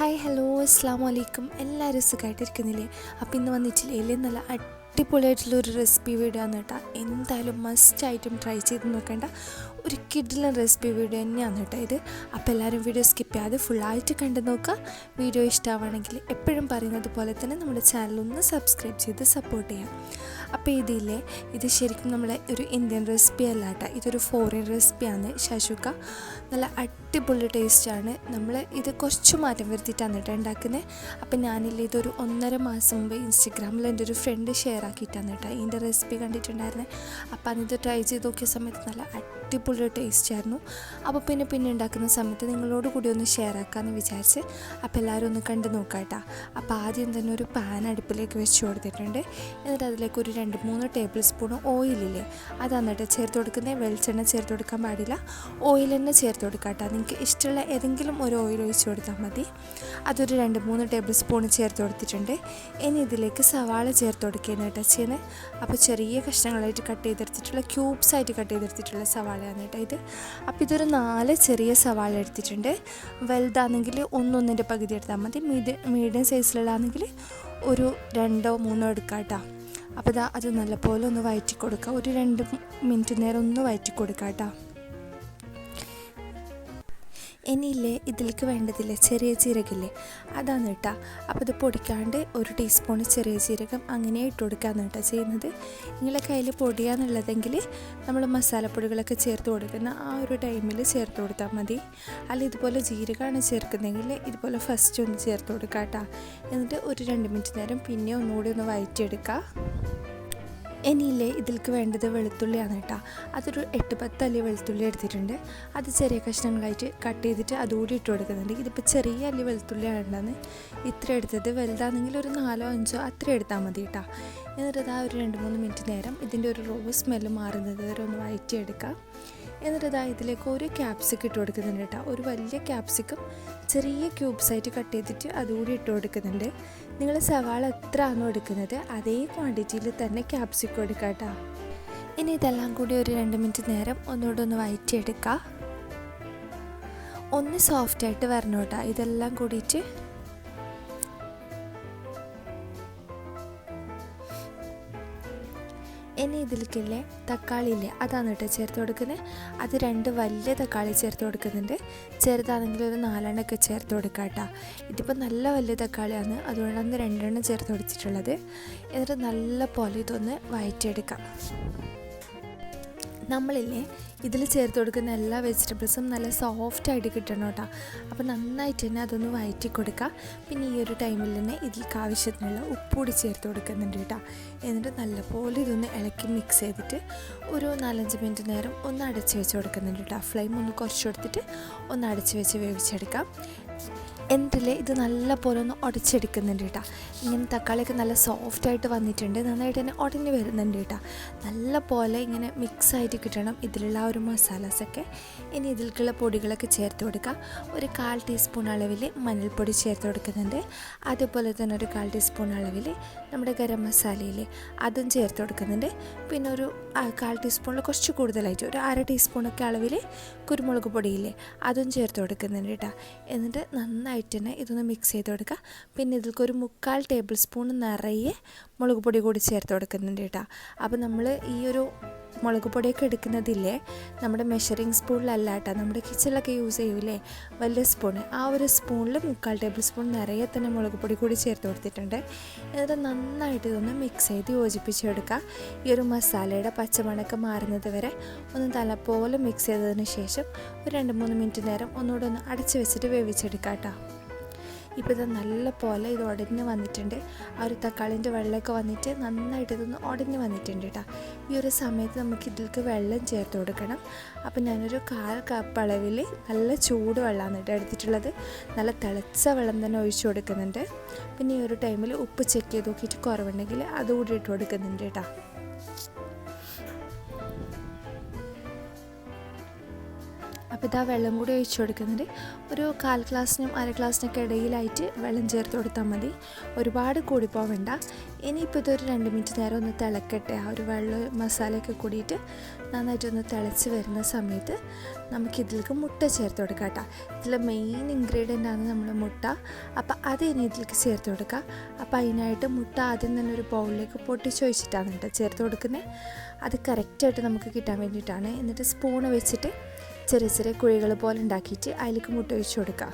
Hi hello അസ്സാം വലൈക്കും എല്ലാവരും സുഖമായിട്ടിരിക്കുന്നില്ലേ അപ്പം ഇന്ന് വന്നിട്ടില്ലേ നല്ല അടിപൊളിയായിട്ടുള്ള ഒരു റെസിപ്പി വീഡിയോ ആണ് കേട്ടോ. എന്തായാലും മസ്റ്റ് ആയിട്ടും ട്രൈ ചെയ്ത് നോക്കേണ്ട. ഒരു കിഡിലൻ റെസിപ്പി വീഡിയോ തന്നെയാണ് കേട്ടോ ഇത്. അപ്പോൾ എല്ലാവരും വീഡിയോ സ്കിപ്പ് ചെയ്യാതെ ഫുള്ളായിട്ട് കണ്ടു നോക്കുക. വീഡിയോ ഇഷ്ടമാണെങ്കിൽ എപ്പോഴും പറയുന്നത് പോലെ തന്നെ നമ്മുടെ ചാനലൊന്ന് സബ്സ്ക്രൈബ് ചെയ്ത് സപ്പോർട്ട് ചെയ്യാം അപ്പോൾ ഇതില്ലേ ഇത് ശരിക്കും നമ്മളെ ഒരു ഇന്ത്യൻ റെസിപ്പി അല്ല കേട്ടോ. ഇതൊരു ഫോറിൻ റെസിപ്പിയാണ് ശശുക്ക. നല്ല അടിപൊളി ടേസ്റ്റാണ് നമ്മൾ ഇത് കുറച്ച് മാറ്റം വരുത്തിയിട്ടാണ് കേട്ടോ ഉണ്ടാക്കുന്നത്. അപ്പോൾ ഞാനില്ലേ ഇതൊരു ഒന്നര മാസം മുമ്പ് ഇൻസ്റ്റഗ്രാമിൽ എന്റെ ഒരു ഫ്രണ്ട് ഷെയർ ആക്കിയിട്ടാണ് കേട്ടോ ഇതിന്റെ റെസിപ്പി കണ്ടിട്ടുണ്ടായിരുന്നത്. അപ്പോൾ അതിത് ട്രൈ ചെയ്ത് നോക്കിയ സമയത്ത് നല്ല അടിപൊളി ടേസ്റ്റ് ആയിരുന്നു അപ്പോൾ പിന്നെ പിന്നെ ഉണ്ടാക്കുന്ന സമയത്ത് നിങ്ങളോട് കൂടി ഒന്ന് ഷെയർ ആക്കാമെന്ന് വിചാരിച്ച് അപ്പോൾ എല്ലാവരും ഒന്ന് കണ്ട് നോക്കാട്ടോ. കേട്ടോ അപ്പോൾ ആദ്യം തന്നെ ഒരു പാൻ അടുപ്പിലേക്ക് വെച്ച് കൊടുത്തിട്ടുണ്ട്. എന്നിട്ട് അതിലേക്ക് ഒരു രണ്ട് മൂന്ന് ടേബിൾ സ്പൂൺ ഓയിലില്ലേ അത് എന്നിട്ട് ചേർത്ത് കൊടുക്കുന്നേ. വെളിച്ചെണ്ണ ചേർത്ത് കൊടുക്കാൻ പാടില്ല. ഓയിൽ തന്നെ ചേർത്ത് കൊടുക്കാട്ടോ. നിങ്ങൾക്ക് ഇഷ്ടമുള്ള ഏതെങ്കിലും ഒരു ഓയിൽ ഒഴിച്ച് കൊടുത്താൽ മതി. അതൊരു രണ്ട് മൂന്ന് ടേബിൾ സ്പൂൺ ചേർത്ത് കൊടുത്തിട്ടുണ്ട്. ഇനി ഇതിലേക്ക് സവാള ചേർത്ത് കൊടുക്കുകയാണ് കേട്ടോ ചെയ്യുന്നത്. അപ്പോൾ ചെറിയ കഷ്ണങ്ങളായിട്ട് കട്ട് ചെയ്തെടുത്തിട്ടുള്ള ക്യൂബ്സ് ആയിട്ട് കട്ട് ചെയ്തെടുത്തിട്ടുള്ള സവാളയാണ് കേട്ടോ ഇത് അപ്പോൾ ഇതൊരു നാല് ചെറിയ സവാള എടുത്തിട്ടുണ്ട്. വലുതാണെങ്കിൽ ഒന്നൊന്നിന്റെ പകുതി എടുത്താൽ മതി. മീഡിയം മീഡിയം സൈസിലുള്ളതാണെങ്കിൽ ഒരു രണ്ടോ മൂന്നോ എടുക്കാം കേട്ടോ അപ്പോൾ അത് നല്ലപോലെ ഒന്ന് വയറ്റി കൊടുക്കുക ഒരു രണ്ട് മിനിറ്റ് നേരം ഒന്ന് വയറ്റി കൊടുക്കാം കേട്ടോ ഇനിയില്ലേ ഇതിലേക്ക് വേണ്ടതില്ലേ? ചെറിയ ജീരകില്ലേ അതാണ് കേട്ടോ. അപ്പോൾ ഇത് പൊടിക്കാണ്ട് ഒരു ടീസ്പൂൺ ചെറിയ ജീരകം അങ്ങനെ ഇട്ട് കൊടുക്കാന്ന് കേട്ടോ ചെയ്യുന്നത്. നിങ്ങളെ കയ്യിൽ പൊടിയാന്നുള്ളതെങ്കിൽ നമ്മൾ മസാലപ്പൊടികളൊക്കെ ചേർത്ത് കൊടുക്കുന്ന ആ ഒരു ടൈമിൽ ചേർത്ത് കൊടുത്താൽ മതി. അല്ല ഇതുപോലെ ജീരകമാണ് ചേർക്കുന്നതെങ്കിൽ ഇതുപോലെ ഫസ്റ്റ് ഒന്ന് ചേർത്ത് കൊടുക്കാം കേട്ടോ. എന്നിട്ട് ഒരു രണ്ട് മിനിറ്റ് നേരം പിന്നെ ഒന്നുകൂടി ഒന്ന് വയറ്റിയെടുക്കുക ഇനിയില്ലേ ഇതിലേക്ക് വേണ്ടത് വെളുത്തുള്ളിയാണ് കേട്ടോ. അതൊരു എട്ട് പത്ത് അല്ലി വെളുത്തുള്ളി എടുത്തിട്ടുണ്ട്. അത് ചെറിയ കഷ്ണങ്ങളായിട്ട് കട്ട് ചെയ്തിട്ട് അതുകൂടി ഇട്ട് കൊടുക്കുന്നുണ്ട്. ഇതിപ്പോൾ ചെറിയ അല്ലി വെളുത്തുള്ളിയാണ് ഉണ്ടെന്ന് ഇത്ര എടുത്തത് വലുതാണെങ്കിൽ ഒരു നാലോ അഞ്ചോ അത്ര എടുത്താൽ മതി കേട്ടോ. എന്നിട്ട് ആ ഒരു രണ്ട് മൂന്ന് മിനിറ്റ് നേരം ഇതിന്റെ ഒരു റോസ് സ്മെല്ല് മാറുന്നത് വരെ ഒന്ന് വഴറ്റിയെടുക്കാം. എന്നിട്ട് ഇതാ ഇതിലേക്ക് ഒരു ക്യാപ്സിക്കം ഇട്ട് കൊടുക്കുന്നുണ്ട് കേട്ടോ. ഒരു വലിയ ക്യാപ്സിക്കം ചെറിയ ക്യൂബ്സായിട്ട് കട്ട് ചെയ്തിട്ട് അതുകൂടി ഇട്ട് കൊടുക്കുന്നുണ്ട്. നിങ്ങൾ സവാള എത്ര ആണോ എടുക്കുന്നത് അതേ ക്വാണ്ടിറ്റിയിൽ തന്നെ ക്യാപ്സിക്കം എടുക്കുക കേട്ടോ. ഇനി ഇതെല്ലാം കൂടി ഒരു രണ്ട് മിനിറ്റ് നേരം ഒന്നുകൂടെ ഒന്ന് വയറ്റിയെടുക്കുക. ഒന്ന് സോഫ്റ്റായിട്ട് വരണം കേട്ടോ. ഇതെല്ലാം കൂടിയിട്ട് ഇനി ഇതിലേക്കില്ലേ തക്കാളി ഇല്ലേ അതാണ് കേട്ടോ ചേർത്ത് കൊടുക്കുന്നത് അത് രണ്ട് വലിയ തക്കാളി ചേർത്ത് കൊടുക്കുന്നുണ്ട്. ചെറുതാണെങ്കിൽ ഒരു നാലെണ്ണമൊക്കെ ചേർത്ത് കൊടുക്കാം കേട്ടോ ഇതിപ്പോൾ നല്ല വലിയ തക്കാളിയാണ്. അതുകൊണ്ടാണ് രണ്ടെണ്ണം ചേർത്ത് കൊടുത്തിട്ടുള്ളത്. എന്നിട്ട് നല്ല പോലെ ഇതൊന്ന് വഴറ്റിയെടുക്കാം നമ്മളില്ലേ ഇതിൽ ചേർത്ത് കൊടുക്കുന്ന എല്ലാ വെജിറ്റബിൾസും നല്ല സോഫ്റ്റായിട്ട് കിട്ടണം കേട്ടോ. അപ്പോൾ നന്നായിട്ട് തന്നെ അതൊന്ന് വഴറ്റി കൊടുക്കുക. പിന്നെ ഈ ഒരു ടൈമിൽ തന്നെ ഇതിലേക്ക് ആവശ്യത്തിനുള്ള ഉപ്പുകൂടി ചേർത്ത് കൊടുക്കുന്നുണ്ട് കേട്ടോ. എന്നിട്ട് നല്ലപോലെ ഇതൊന്ന് ഇളക്കി മിക്സ് ചെയ്തിട്ട് ഒരു നാലഞ്ച് മിനിറ്റ് നേരം ഒന്ന് അടച്ച് വെച്ച് കൊടുക്കുന്നുണ്ട് കേട്ടോ. ഫ്ലെയിം ഒന്ന് കുറച്ച് കൊടുത്തിട്ട് ഒന്ന് അടച്ച് വെച്ച് വേവിച്ചെടുക്കാം. എന്നിട്ടില്ലേ ഇത് നല്ല പോലെ ഒന്ന് ഉടച്ചെടുക്കുന്നുണ്ട് കേട്ടോ. ഇങ്ങനെ തക്കാളിയൊക്കെ നല്ല സോഫ്റ്റ് ആയിട്ട് വന്നിട്ടുണ്ട്. നന്നായിട്ട് തന്നെ ഉടഞ്ഞ് വരുന്നുണ്ട് കേട്ടോ. നല്ല പോലെ ഇങ്ങനെ മിക്സ് ആയിട്ട് കിട്ടണം ഇതിലുള്ള ആ ഒരു മസാലാസൊക്കെ ഇനി ഇതിലേക്കുള്ള പൊടികളൊക്കെ ചേർത്ത് കൊടുക്കുക ഒരു കാൽ ടീസ്പൂൺ അളവിൽ മഞ്ഞൾപ്പൊടി ചേർത്ത് കൊടുക്കുന്നുണ്ട്. അതുപോലെ തന്നെ ഒരു കാൽ ടീസ്പൂൺ അളവിൽ നമ്മുടെ ഗരം മസാലയിൽ അതും ചേർത്ത് കൊടുക്കുന്നുണ്ട്. പിന്നെ ഒരു കാൽ ടീസ്പൂണിൽ കുറച്ച് കൂടുതലായിട്ട് ഒരു അര ടീസ്പൂണൊക്കെ അളവിൽ കുരുമുളക് പൊടിയില്ലേ അതും ചേർത്ത് കൊടുക്കുന്നുണ്ട് കേട്ടോ. എന്നിട്ട് നന്നായിട്ട് തന്നെ ഇതൊന്ന് മിക്സ് ചെയ്ത് കൊടുക്കുക. പിന്നെ ഇതിൽക്ക് ഒരു മുക്കാൽ ടേബിൾ സ്പൂൺ നിറയെ മുളക് പൊടി കൂടി ചേർത്ത് കൊടുക്കുന്നുണ്ട് കേട്ടോ. അപ്പോൾ നമ്മൾ ഈ ഒരു മുളക് പൊടിയൊക്കെ എടുക്കുന്നതില്ലേ നമ്മുടെ മെഷറിങ് സ്പൂണിലല്ല കേട്ടോ നമ്മുടെ കിച്ചണിലൊക്കെ യൂസ് ചെയ്യൂലേ വലിയ സ്പൂൺ ആ ഒരു സ്പൂണിൽ മുക്കാൽ ടേബിൾ സ്പൂൺ നിറയെ തന്നെ മുളക് പൊടി കൂടി ചേർത്ത് കൊടുത്തിട്ടുണ്ട്. എന്നിട്ട് നന്നായിട്ട് ഇതൊന്ന് മിക്സ് ചെയ്ത് യോജിപ്പിച്ചെടുക്കുക ഈ ഒരു മസാലയുടെ പച്ചമണക്ക് മാറുന്നത് വരെ ഒന്ന് തലപോലെ മിക്സ് ചെയ്തതിന് ശേഷം ഒരു രണ്ട് മൂന്ന് മിനിറ്റ് നേരം ഒന്നുകൂടെ ഒന്ന് അടച്ചു വെച്ചിട്ട് വേവിച്ചെടുക്കാം കേട്ടോ. ഇപ്പോൾ ഇത് നല്ല പോലെ ഇത് ഉടഞ്ഞ് വന്നിട്ടുണ്ട്. ആ ഒരു തക്കാളിന്റെ വെള്ളമൊക്കെ വന്നിട്ട് നന്നായിട്ട് ഇതൊന്ന് ഉടഞ്ഞ് വന്നിട്ടുണ്ട് കേട്ടോ ഈ ഒരു സമയത്ത് നമുക്ക് ഇതിലേക്ക് വെള്ളം ചേർത്ത് കൊടുക്കണം. അപ്പോൾ ഞാനൊരു കാൽ കപ്പ് അളവിൽ നല്ല ചൂട് വെള്ളമാണ് കേട്ടോ എടുത്തിട്ടുള്ളത്. നല്ല തിളച്ച വെള്ളം തന്നെ ഒഴിച്ചു കൊടുക്കുന്നുണ്ട്. പിന്നെ ഈ ഒരു ടൈമിൽ ഉപ്പ് ചെക്ക് ചെയ്ത് നോക്കിയിട്ട് കുറവുണ്ടെങ്കിൽ അതുകൂടി ഇട്ട് കൊടുക്കുന്നുണ്ട് കേട്ടോ അപ്പോൾ ഇതാ വെള്ളം കൂടി ഒഴിച്ചു കൊടുക്കുന്നുണ്ട്. ഒരു കാൽ ഗ്ലാസ്സിനും അര ഗ്ലാസ്സിനൊക്കെ ഇടയിലായിട്ട് വെള്ളം ചേർത്ത് കൊടുത്താൽ മതി. ഒരുപാട് കൂടി പോവണ്ട ഇനിയിപ്പോൾ ഇതൊരു രണ്ട് മിനിറ്റ് നേരം ഒന്ന് തിളക്കട്ടെ. ആ ഒരു വെള്ളം മസാലയൊക്കെ കൂടിയിട്ട് നന്നായിട്ടൊന്ന് തിളച്ച് വരുന്ന സമയത്ത് നമുക്കിതിലേക്ക് മുട്ട ചേർത്ത് കൊടുക്കാം കേട്ടോ. ഇതിലെ മെയിൻ ഇൻഗ്രീഡിയന്റ് ആണ് നമ്മൾ മുട്ട. അപ്പോൾ അത് ഇനി ഇതിലേക്ക് ചേർത്ത് കൊടുക്കുക. അപ്പോൾ അതിനായിട്ട് മുട്ട ആദ്യം തന്നെ ഒരു ബൗളിലേക്ക് പൊട്ടിച്ച് ഒഴിച്ചിട്ടാണ് കേട്ടോ ചേർത്ത് കൊടുക്കുന്നത്. അത് കറക്റ്റായിട്ട് നമുക്ക് കിട്ടാൻ വേണ്ടിയിട്ടാണ്. എന്നിട്ട് സ്പൂണ് വെച്ചിട്ട് ചെറിയ ചെറിയ കുഴികൾ പോലെ ഉണ്ടാക്കിയിട്ട് അതിലേക്ക് മുട്ട ഒഴിച്ചു കൊടുക്കുക.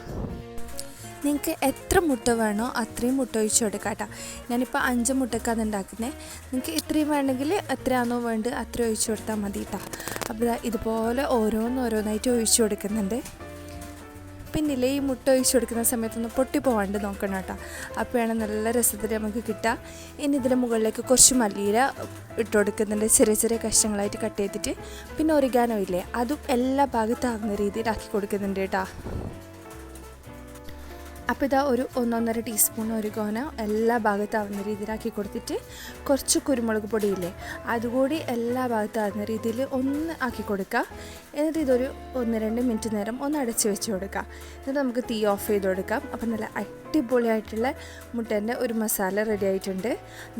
നിങ്ങൾക്ക് എത്ര മുട്ട വേണോ അത്രയും മുട്ട ഒഴിച്ചു കൊടുക്കുക കേട്ടോ. ഞാനിപ്പോൾ അഞ്ച് മുട്ടക്കാണ് ഉണ്ടാക്കുന്നത്. നിങ്ങൾക്ക് ഇത്രയും വേണമെങ്കിൽ എത്രയാണോ വേണ്ടത് അത്രയും ഒഴിച്ചു കൊടുത്താൽ മതി കേട്ടോ. അപ്പോൾ ഇതുപോലെ ഓരോന്നോരോന്നായിട്ട് ഒഴിച്ചു കൊടുക്കുന്നുണ്ട്. പിന്നില്ലേ ഈ മുട്ട ഒഴിച്ചു കൊടുക്കുന്ന സമയത്തൊന്ന് പൊട്ടി പോകാണ്ട് നോക്കണം കേട്ടോ. അപ്പോഴാണ് നല്ല രസത്തിൽ നമുക്ക് കിട്ടുക. ഇനി ഇതിന്റെ മുകളിലേക്ക് കുറച്ച് മല്ലിയില ഇട്ട് കൊടുക്കുന്നുണ്ട്. ചെറിയ ചെറിയ കഷ്ണങ്ങളായിട്ട് കട്ട് ചെയ്തിട്ട്. പിന്നെ ഒരിഗാനോ ഇല്ലേ അതും എല്ലാ ഭാഗത്താകുന്ന രീതിയിലാക്കി കൊടുക്കുന്നുണ്ട് കേട്ടോ. അപ്പോൾ ഇതാ ഒരു ഒന്നൊന്നര ടീസ്പൂൺ ഒരിഗോന എല്ലാ ഭാഗത്തും ആവുന്ന രീതിയിലാക്കി കൊടുത്തിട്ട് കുറച്ച് കുരുമുളക് പൊടിയില്ലേ അതുകൂടി എല്ലാ ഭാഗത്തും ആവുന്ന രീതിയിൽ ഒന്ന് ആക്കി കൊടുക്കുക. എന്നിട്ട് ഇതൊരു ഒന്ന് രണ്ട് മിനിറ്റ് നേരം ഒന്ന് അടച്ച് വെച്ച് കൊടുക്കുക. എന്നിട്ട് നമുക്ക് തീ ഓഫ് ചെയ്ത് കൊടുക്കാം. അപ്പം നല്ല അടിപൊളിയായിട്ടുള്ള മുട്ടേന്റെ ഒരു മസാല റെഡി ആയിട്ടുണ്ട്.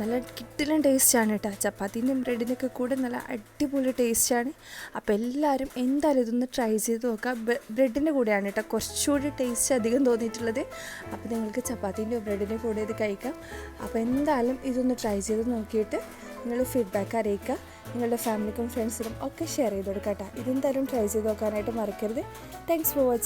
നല്ല കിട്ടിലും ടേസ്റ്റാണ് കേട്ടോ ചപ്പാത്തിന്റെയും ബ്രെഡിന്റെയൊക്കെ കൂടെ നല്ല അടിപൊളി ടേസ്റ്റാണ് അപ്പോൾ എല്ലാവരും എന്തായാലും ഇതൊന്ന് ട്രൈ ചെയ്ത് നോക്കുക ബ്രെഡിന്റെ കൂടെയാണ് കേട്ടോ കുറച്ചുകൂടി ടേസ്റ്റ് അധികം തോന്നിയിട്ടുള്ളത്. അപ്പോൾ നിങ്ങൾക്ക് ചപ്പാത്തിന്റെയോ ബ്രെഡിന്റെ കൂടെ ഇത് കഴിക്കാം. അപ്പോൾ എന്തായാലും ഇതൊന്ന് ട്രൈ ചെയ്ത് നോക്കിയിട്ട് നിങ്ങൾ ഫീഡ്ബാക്ക് അറിയിക്കുക. നിങ്ങളുടെ ഫാമിലിക്കും ഫ്രണ്ട്സിനും ഒക്കെ ഷെയർ ചെയ്ത് കൊടുക്കാം ഇതെന്തായാലും ട്രൈ ചെയ്ത് നോക്കാനായിട്ട് മറക്കരുത്. Thanks for watching